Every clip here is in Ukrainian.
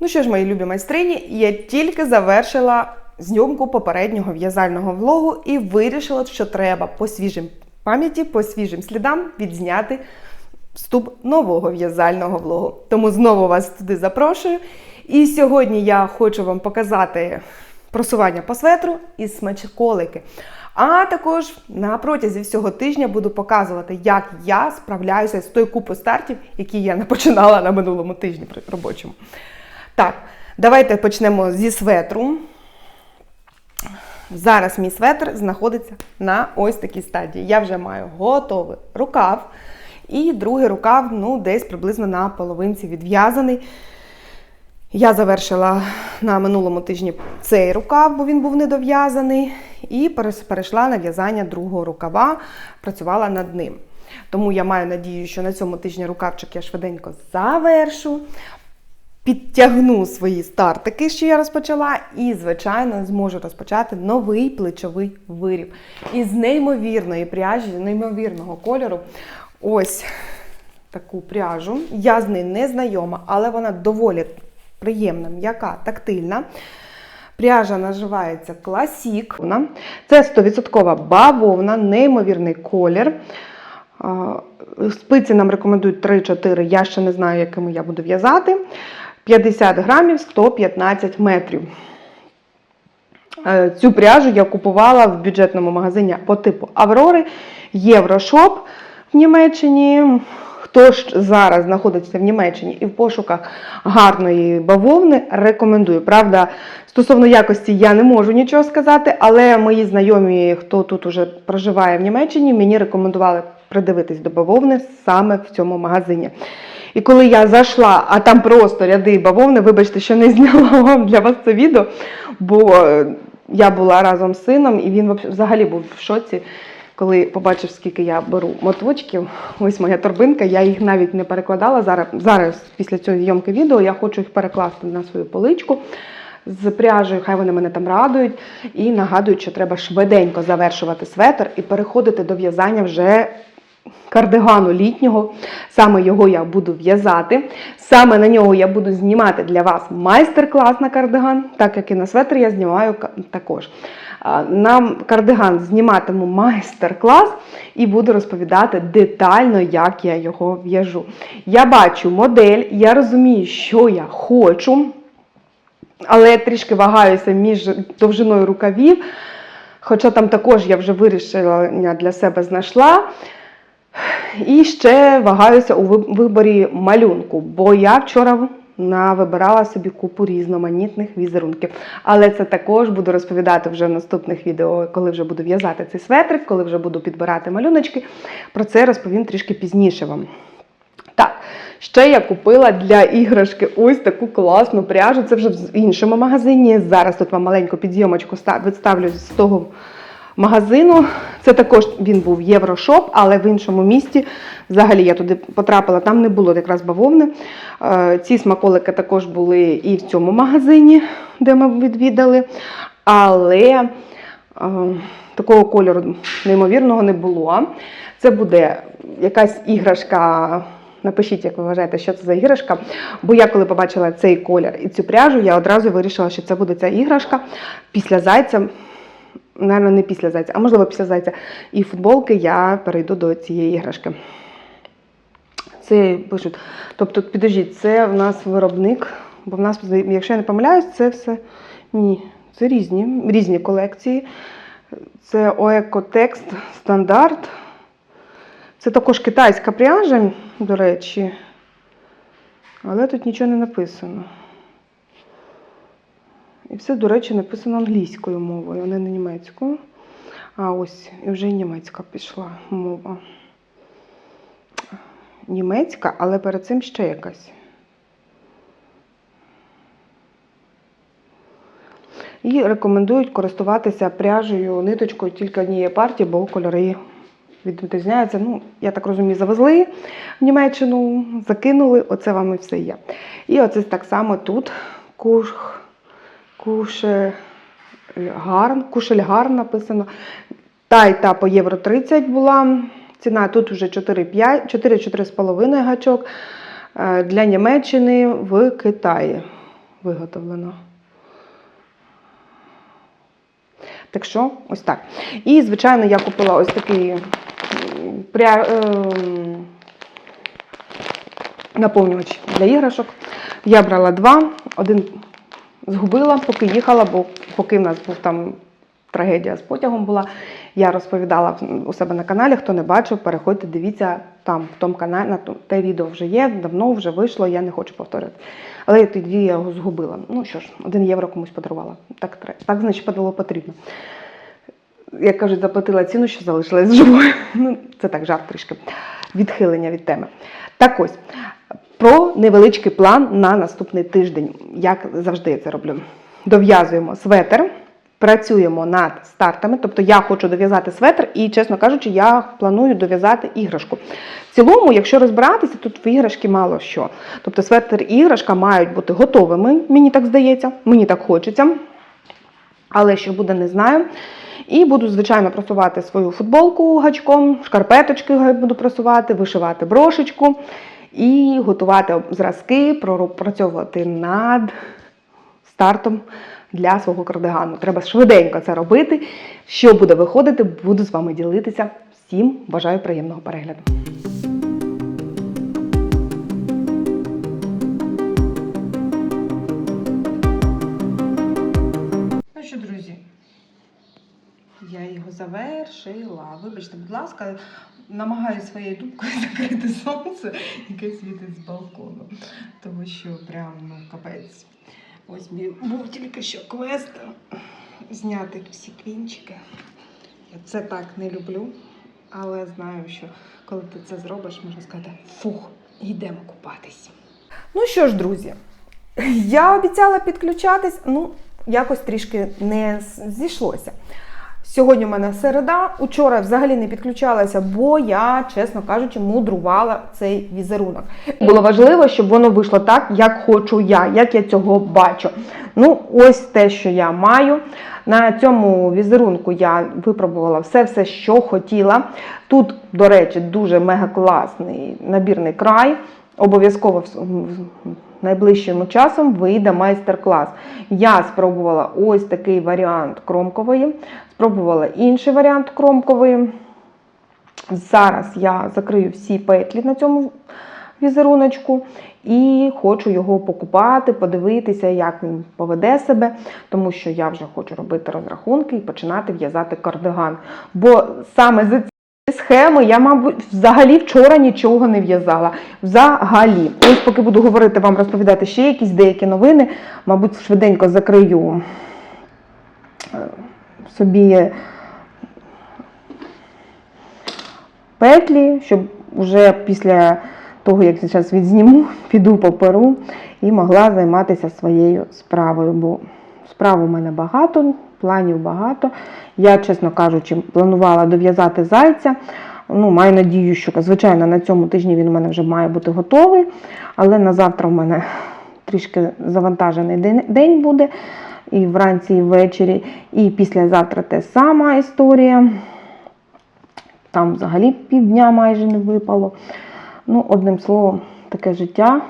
Ну що ж, мої любі майстрині, я тільки завершила зйомку попереднього в'язального влогу і вирішила, що треба по свіжим пам'яті, по свіжим слідам відзняти вступ нового в'язального влогу. Тому знову вас туди запрошую. І сьогодні я хочу вам показати просування по светру і смачколики. А також на протязі всього тижня буду показувати, як я справляюся з тою купою стартів, які я не починала на минулому тижні робочому. Так, давайте почнемо зі светру. Зараз мій светр знаходиться на ось такій стадії. Я вже маю готовий рукав. І другий рукав, ну, десь приблизно на половинці відв'язаний. Я завершила на минулому тижні цей рукав, бо він був недов'язаний, і перейшла на в'язання другого рукава, працювала над ним. Тому я маю надію, що на цьому тижні рукавчик я швиденько завершу, підтягну свої стартики, що я розпочала, і, звичайно, зможу розпочати новий плечовий виріб. Із неймовірної пряжі, неймовірного кольору. Ось таку пряжу. Я з нею не знайома, але вона доволі приємна, м'яка, тактильна. Пряжа називається Класік. Це 100% бавовна, неймовірний колір. Спиці нам рекомендують 3-4, я ще не знаю, якими я буду в'язати. 50 грамів 115 метрів. Е, Цю пряжу я купувала в бюджетному магазині по типу Аврори, Єврошоп в Німеччині. Хто ж зараз знаходиться в Німеччині і в пошуках гарної бавовни, рекомендую. Правда, стосовно якості я не можу нічого сказати, але мої знайомі, хто тут уже проживає в Німеччині, мені рекомендували придивитись до бавовни саме в цьому магазині. І коли я зайшла, а там просто ряди бавовни, вибачте, що не зняла вам для вас це відео, бо я була разом з сином, і він взагалі був в шоці коли побачив, скільки я беру моточків, ось моя торбинка, я їх навіть не перекладала. Зараз, зараз після цієї зйомки відео, я хочу їх перекласти на свою поличку з пряжею, хай вони мене там радують. І нагадують, що треба швиденько завершувати светр і переходити до в'язання вже. Кардигану літнього, саме його я буду в'язати. Саме на нього я буду знімати для вас майстер-клас на кардиган, так як і на светр я знімаю також. На кардиган зніматиму майстер-клас і буду розповідати детально, як я його в'яжу. Я бачу модель, я розумію, що я хочу, але я трішки вагаюся між довжиною рукавів. Хоча там також я вже вирішила для себе знайшла. І ще вагаюся у виборі малюнку, бо я вчора вибирала собі купу різноманітних візерунків. Але це також буду розповідати вже в наступних відео, коли вже буду в'язати цей светрик, коли вже буду підбирати малюночки. Про це розповім трішки пізніше вам. Так, ще я купила для іграшки ось таку класну пряжу. Це вже в іншому магазині. Зараз тут вам маленьку підйомочку відставлю з того магазину. Це також він був Єврошоп, але в іншому місті. Взагалі я туди потрапила, там не було якраз бавовни. Е, ці смаколики також були і в цьому магазині, де ми відвідали. Але е, такого кольору неймовірного не було. Це буде якась іграшка. Напишіть, як ви вважаєте, що це за іграшка. Бо я, коли побачила цей колір і цю пряжу, я одразу вирішила, що це буде ця іграшка після зайця. Наверно, не після зайця, а можливо після зайця. І футболки я перейду до цієї іграшки. Це пишуть. Тобто, підождіть, це в нас виробник, бо в нас, якщо я не помиляюсь, це все. Ні, це різні різні колекції. Це Оекотекст стандарт. Це також китайська пряжа, до речі. Але тут нічого не написано. І все, до речі, написано англійською мовою, а не німецькою. А ось і вже німецька пішла мова. Німецька, але перед цим ще якась. І рекомендують користуватися пряжею, ниточкою тільки однієї партії, бо кольори відрізняються. Ну, я так розумію, завезли в Німеччину, закинули, оце вам і все є. І оце так само тут куш. Кушельгарн, Кушельгарн написано. Та й та по євро 30 була. Ціна тут вже 4-4,5 гачок е, для Німеччини в Китаї. виготовлено. Так що, ось так. І, звичайно, я купила ось такий пря... ем, наповнювач для іграшок. Я брала два, один згубила, поки їхала, бо поки в нас був там трагедія з потягом була. Я розповідала у себе на каналі. Хто не бачив, переходьте, дивіться там, в тому каналі, на те відео вже є, давно вже вийшло, я не хочу повторювати. Але тоді я його згубила. Ну що ж, один євро комусь подарувала. Так, так значить, було потрібно. Як кажуть, заплатила ціну, що залишилась живою. Ну, це так, жарт трішки. Відхилення від теми. Так ось, про невеличкий план на наступний тиждень. Як завжди я це роблю. Дов'язуємо светр, працюємо над стартами. Тобто я хочу дов'язати светр, і, чесно кажучи, я планую дов'язати іграшку. В цілому, якщо розбиратися, тут в іграшки мало що. Тобто светр і іграшка мають бути готовими, мені так здається, мені так хочеться. Але що буде, не знаю. І буду, звичайно, просувати свою футболку гачком, шкарпеточки буду просувати, вишивати брошечку і готувати зразки, пропрацьовувати над стартом для свого кардигану. Треба швиденько це робити. Що буде виходити, буду з вами ділитися. Всім бажаю приємного перегляду. Я його завершила. Вибачте, будь ласка, намагаюся своєю дубкою закрити сонце, яке світить з балкону. Тому що прям ну, капець. Ось мій був тільки що квест зняти всі квінчики. Я це так не люблю, але знаю, що коли ти це зробиш, можна сказати, фух, йдемо купатись. Ну що ж, друзі, я обіцяла підключатись, ну, якось трішки не зійшлося. Сьогодні у мене середа, учора взагалі не підключалася, бо я, чесно кажучи, мудрувала цей візерунок. Було важливо, щоб воно вийшло так, як хочу я, як я цього бачу. Ну, ось те, що я маю. На цьому візерунку я випробувала все, все, що хотіла. Тут, до речі, дуже мега класний набірний край. Обов'язково в- в- найближчим часом вийде майстер-клас. Я спробувала ось такий варіант кромкової, спробувала інший варіант кромкової. Зараз я закрию всі петлі на цьому візеруночку і хочу його покупати, подивитися, як він поведе себе, тому що я вже хочу робити розрахунки і починати в'язати кардиган. Бо саме за ці схеми я, мабуть, взагалі вчора нічого не в'язала. Взагалі. Ось поки буду говорити вам, розповідати ще якісь деякі новини, мабуть, швиденько закрию е, собі петлі, щоб вже після того, як зараз відзніму, піду по перу і могла займатися своєю справою. Бо справ у мене багато, планів багато. Я, чесно кажучи, планувала дов'язати зайця. Ну, маю надію, що, звичайно, на цьому тижні він у мене вже має бути готовий. Але на завтра у мене трішки завантажений день буде. І вранці, і ввечері, і післязавтра те сама історія. Там взагалі півдня майже не випало. Ну, одним словом, таке життя.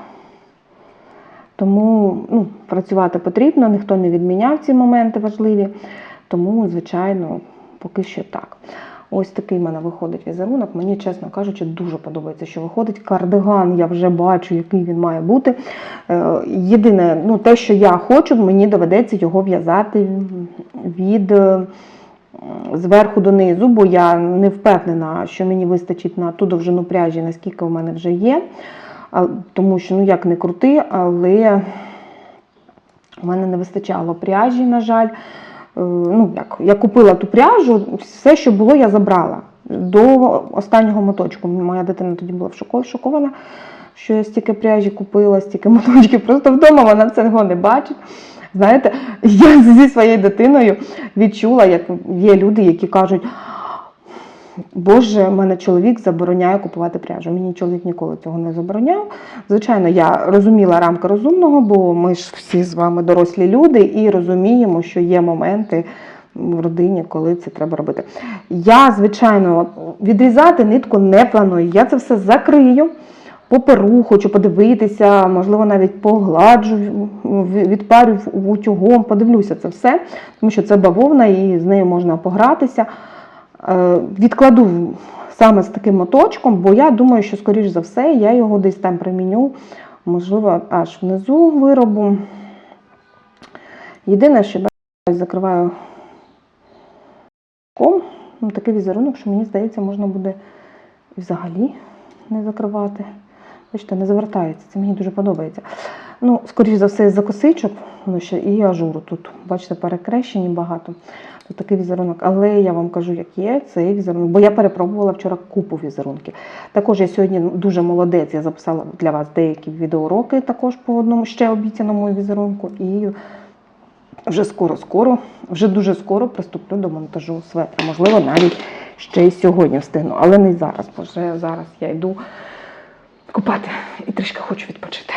Тому ну, працювати потрібно, ніхто не відміняв ці моменти важливі. Тому, звичайно, поки що так. Ось такий в мене виходить візерунок. Мені, чесно кажучи, дуже подобається, що виходить. Кардиган я вже бачу, який він має бути. Е, Єдине, ну, те, що я хочу, мені доведеться його в'язати від е, зверху донизу, бо я не впевнена, що мені вистачить на ту довжину пряжі, наскільки в мене вже є. Тому що, ну як не крути, але у мене не вистачало пряжі, на жаль. Ну, як, я купила ту пряжу, все, що було, я забрала до останнього моточку. Моя дитина тоді була шокована, що я стільки пряжі купила, стільки моточків. Просто вдома вона цього не бачить. Знаєте, я зі своєю дитиною відчула, як є люди, які кажуть. Боже, в мене чоловік забороняє купувати пряжу. Мені чоловік ніколи цього не забороняв. Звичайно, я розуміла рамки розумного, бо ми ж всі з вами дорослі люди і розуміємо, що є моменти в родині, коли це треба робити. Я, звичайно, відрізати нитку не планую. Я це все закрию. поперу, хочу подивитися, можливо, навіть погладжу, відпарю утюгом, подивлюся це все, тому що це бавовна і з нею можна погратися. Е, Відкладу саме з таким моточком, бо я думаю, що, скоріш за все, я його десь там приміню, можливо, аж внизу виробу. Єдине, що я закриваю ком, ну, такий візерунок, що мені здається, можна буде і взагалі не закривати. Бачите, не завертається, це мені дуже подобається. Ну, скоріш за все, з-за косичок, ще і ажуру тут, бачите, перекрещені багато. Тут такий візерунок. Але я вам кажу, як є цей візерунок, бо я перепробувала вчора купу візерунків. Також я сьогодні дуже молодець, я записала для вас деякі відеоуроки також по одному ще обіцяному візерунку. І вже скоро-скоро, вже дуже скоро приступлю до монтажу светра. Можливо, навіть ще й сьогодні встигну, але не зараз, бо вже зараз я йду купати і трішки хочу відпочити.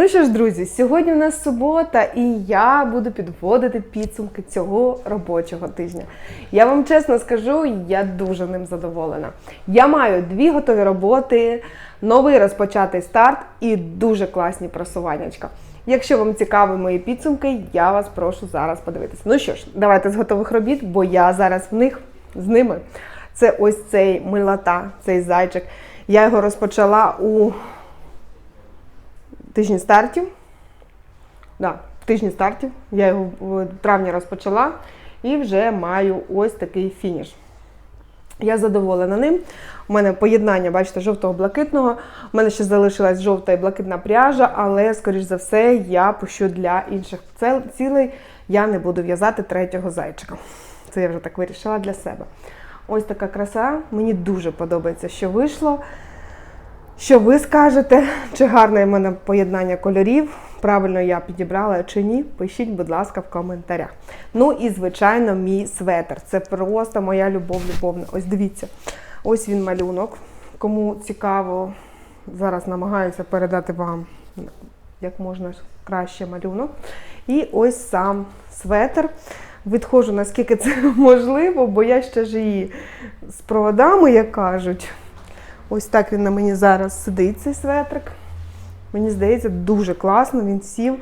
Ну що ж, друзі, сьогодні у нас субота, і я буду підводити підсумки цього робочого тижня. Я вам чесно скажу, я дуже ним задоволена. Я маю дві готові роботи, новий розпочатий старт і дуже класні просуваннячка. Якщо вам цікаві мої підсумки, я вас прошу зараз подивитися. Ну що ж, давайте з готових робіт, бо я зараз в них з ними. Це ось цей милота, цей зайчик. Я його розпочала у тижні стартів. Да, тижні стартів. Я його в травні розпочала і вже маю ось такий фініш. Я задоволена ним. У мене поєднання, бачите, жовтого-блакитного. У мене ще залишилась жовта і блакитна пряжа, але, скоріш за все, я пущу для інших цілей. Я не буду в'язати третього зайчика. Це я вже так вирішила для себе. Ось така краса. Мені дуже подобається, що вийшло. Що ви скажете, чи гарне в мене поєднання кольорів? Правильно я підібрала чи ні? Пишіть, будь ласка, в коментарях. Ну і, звичайно, мій светр. Це просто моя любов любовна. Ось дивіться, ось він малюнок. Кому цікаво, зараз намагаюся передати вам як можна краще малюнок. І ось сам светр. Відходжу, наскільки це можливо, бо я ще ж її з проводами, як кажуть. Ось так він на мені зараз сидить, цей светрик. Мені здається, дуже класно, він сів.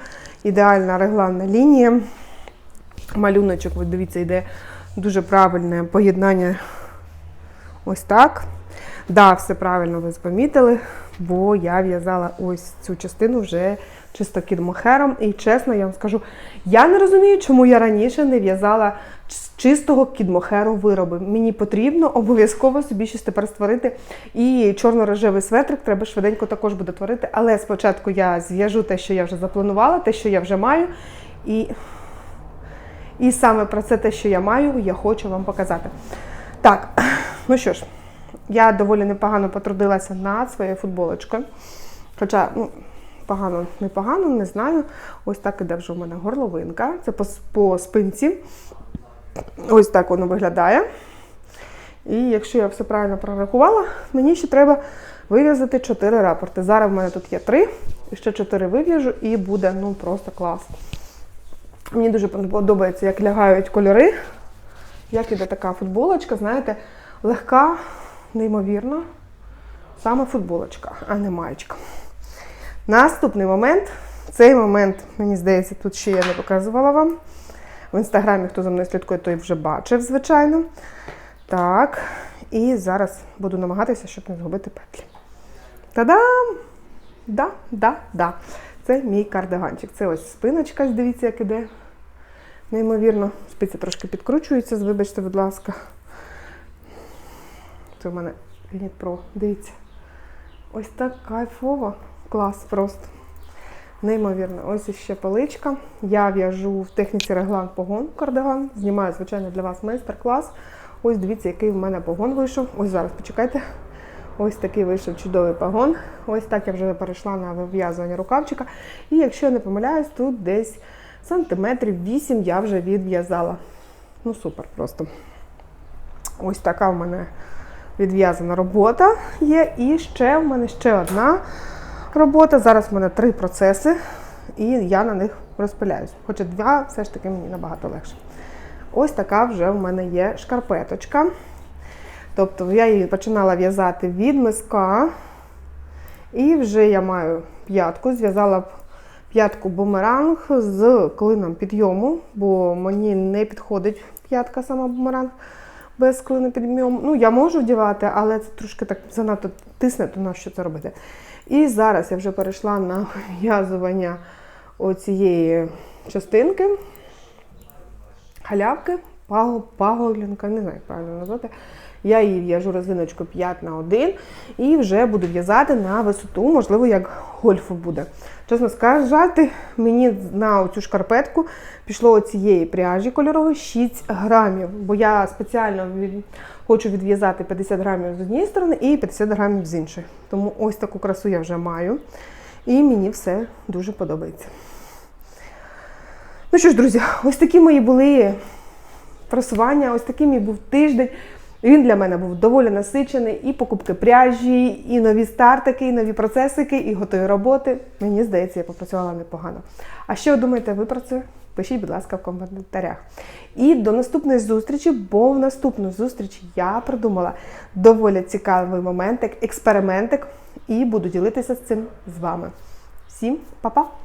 Ідеальна регланна лінія. Малюночок, ви дивіться, йде дуже правильне поєднання. Ось так. Да, все правильно ви помітили, бо я в'язала ось цю частину вже чисто кідмохером. І чесно, я вам скажу, я не розумію, чому я раніше не в'язала з чистого кідмохеру вироби. Мені потрібно обов'язково собі щось тепер створити. І чорно-рожевий светрик треба швиденько також буде творити. Але спочатку я зв'яжу те, що я вже запланувала, те, що я вже маю. І, і саме про це те, що я маю, я хочу вам показати. Так, ну що ж, я доволі непогано потрудилася над своєю футболочкою. Хоча, ну, погано, непогано, не знаю. Ось так іде вже в мене горловинка. Це по, по спинці. Ось так воно виглядає. І якщо я все правильно прорахувала, мені ще треба вив'язати 4 рапорти. Зараз в мене тут є 3, і ще 4 вив'яжу, і буде ну просто клас. Мені дуже подобається, як лягають кольори. Як іде така футболочка, знаєте, легка, неймовірно. Саме футболочка, а не маєчка. Наступний момент. Цей момент, мені здається, тут ще я не показувала вам. В інстаграмі, хто за мною слідкує, той вже бачив, звичайно. Так, і зараз буду намагатися, щоб не згубити петлі. Та-дам! Да, да, да. Це мій кардиганчик. Це ось спиночка, дивіться, як іде. Неймовірно, спиці трошки підкручуються, вибачте, будь ласка. Це в мене Лініт Про. Дивіться. Ось так кайфово. Клас просто. Неймовірно. Ось іще поличка. Я в'яжу в техніці реглан погон кардиган. Знімаю, звичайно, для вас майстер-клас. Ось дивіться, який в мене погон вийшов. Ось зараз почекайте. Ось такий вийшов чудовий погон. Ось так я вже перейшла на вив'язування рукавчика. І якщо я не помиляюсь, тут десь сантиметрів 8 я вже відв'язала. Ну, супер просто. Ось така в мене відв'язана робота є. І ще в мене ще одна робота. Зараз в мене три процеси, і я на них розпиляюсь. Хоча два все ж таки мені набагато легше. Ось така вже в мене є шкарпеточка. Тобто я її починала в'язати від миска. І вже я маю п'ятку, зв'язала п'ятку бумеранг з клином підйому, бо мені не підходить п'ятка сама бумеранг без клину підйому. Ну, я можу вдівати, але це трошки так занадто тисне, то на що це робити. І зараз я вже перейшла на в'язування оцієї частинки, халявки, паго, паголінка, не знаю, як правильно назвати. Я її в'яжу резиночку 5 на 1 і вже буду в'язати на висоту, можливо, як гольфу буде. Чесно сказати, мені на цю шкарпетку пішло оцієї пряжі кольорової 6 грамів, бо я спеціально хочу відв'язати 50 грамів з однієї сторони і 50 грамів з іншої. Тому ось таку красу я вже маю. І мені все дуже подобається. Ну що ж, друзі, ось такі мої були просування, ось такий мій був тиждень. Він для мене був доволі насичений. І покупки пряжі, і нові стартики, і нові процесики, і готові роботи. Мені здається, я попрацювала непогано. А що думаєте, ви про це? Пишіть, будь ласка, в коментарях. І до наступної зустрічі, бо в наступну зустріч я придумала доволі цікавий моментик, експериментик, і буду ділитися з цим з вами. Всім па-па!